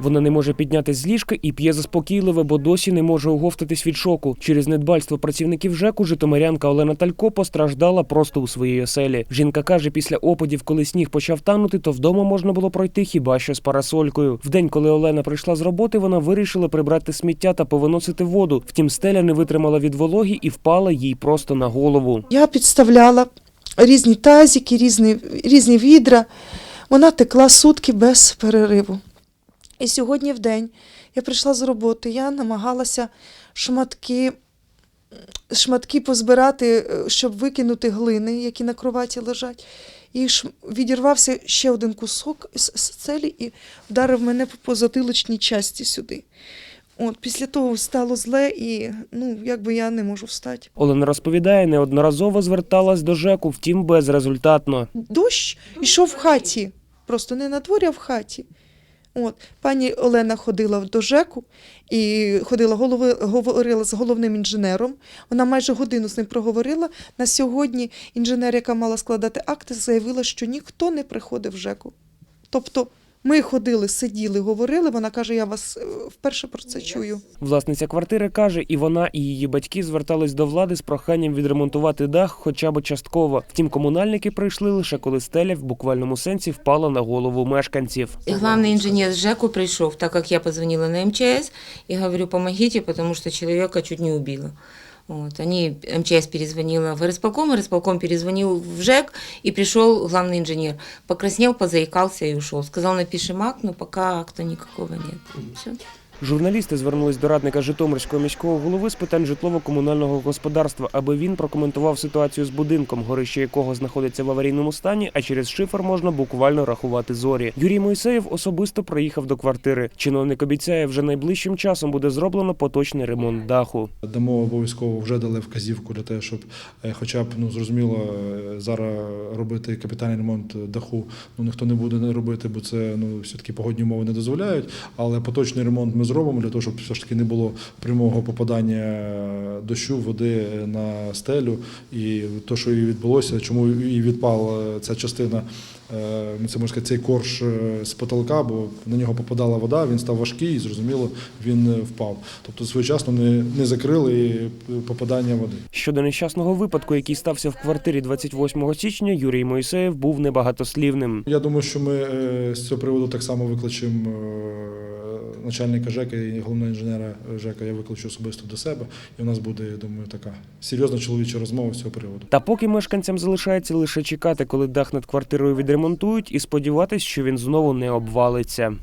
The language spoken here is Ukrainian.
Вона не може піднятись з ліжка і п'є заспокійливе, бо досі не може оговтатись від шоку. Через недбальство працівників ЖЕКу житомирянка Олена Талько постраждала просто у своїй оселі. Жінка каже, після опадів, коли сніг почав танути, то вдома можна було пройти хіба що з парасолькою. В день, коли Олена прийшла з роботи, вона вирішила прибрати сміття та повиносити воду. Втім, стеля не витримала від вологі і впала їй просто на голову. Я підставляла різні тазики, різні, різні відра. Вона текла сутки без перериву. І сьогодні в день я прийшла з роботи, я намагалася шматки, шматки позбирати, е, щоб викинути глини, які на кроваті лежать. І відірвався ще один кусок з з целі і вдарив мене по затилочній часті сюди. От, після того стало зле, і ну, якби я не можу встати. Олена розповідає, неодноразово зверталась до ЖЕКу, втім безрезультатно. дощ йшов в хаті, просто не на дворі, а в хаті. От. Пані Олена ходила до ЖЕКу і ходила, голови, говорила з головним інженером. Вона майже годину з ним проговорила. На сьогодні інженер, яка мала складати акти, заявила, що ніхто не приходив в ЖЕКу. Тобто ми ходили, сиділи, говорили. Вона каже: я вас е, вперше про це чую. Власниця квартири каже, і вона, і її батьки звертались до влади з проханням відремонтувати дах хоча б частково. Втім, комунальники прийшли лише коли стеля в буквальному сенсі впала на голову мешканців. И главный инженер ЖЭКу пришел, так как я позвонила на МЧС и говорю, помогите, потому что человека чуть не убило. Вот. Они, МЧС перезвонила в горисполком, горисполком перезвонил в ЖЭК, и пришел главный инженер. Покраснел, позаикался и ушел. Сказал, напишем акт, но пока акта никакого нет. Все. Журналісти звернулись до радника Житомирського міського голови з питань житлово-комунального господарства, аби він прокоментував ситуацію з будинком, горище якого знаходиться в аварійному стані, а через шифер можна буквально рахувати зорі. Юрій Мойсеєв особисто приїхав до квартири. Чиновник обіцяє, вже найближчим часом буде зроблено поточний ремонт даху. Дамо обов'язково вже дали вказівку для того, щоб е, хоча б ну зрозуміло е, зараз робити капітальний ремонт даху. Ну ніхто не буде не робити, бо це ну все таки погодні умови не дозволяють. Але поточний ремонт ми зробимо для того, щоб все ж таки не було прямого попадання дощу, води на стелю. І то, що і відбулося, чому і відпала ця частина. е, ну, Це можна сказати, цей корж е, з потолка, бо на нього попадала вода, він став важкий і зрозуміло, він впав. Тобто своєчасно не, не закрили попадання води. Щодо нещасного випадку, який стався в квартирі 28 січня, Юрій Мойсеєв був небагатослівним. Я думаю, що ми е, з цього приводу так само викличемо начальника ЖЕКа і головного інженера ЖЕКа. Я викличу особисто до себе, і у нас буде, я думаю, така серйозна чоловіча розмова з цього приводу. Та поки мешканцям залишається лише чекати, коли дах над квартирою відремонтують, і сподіватись, що він знову не обвалиться.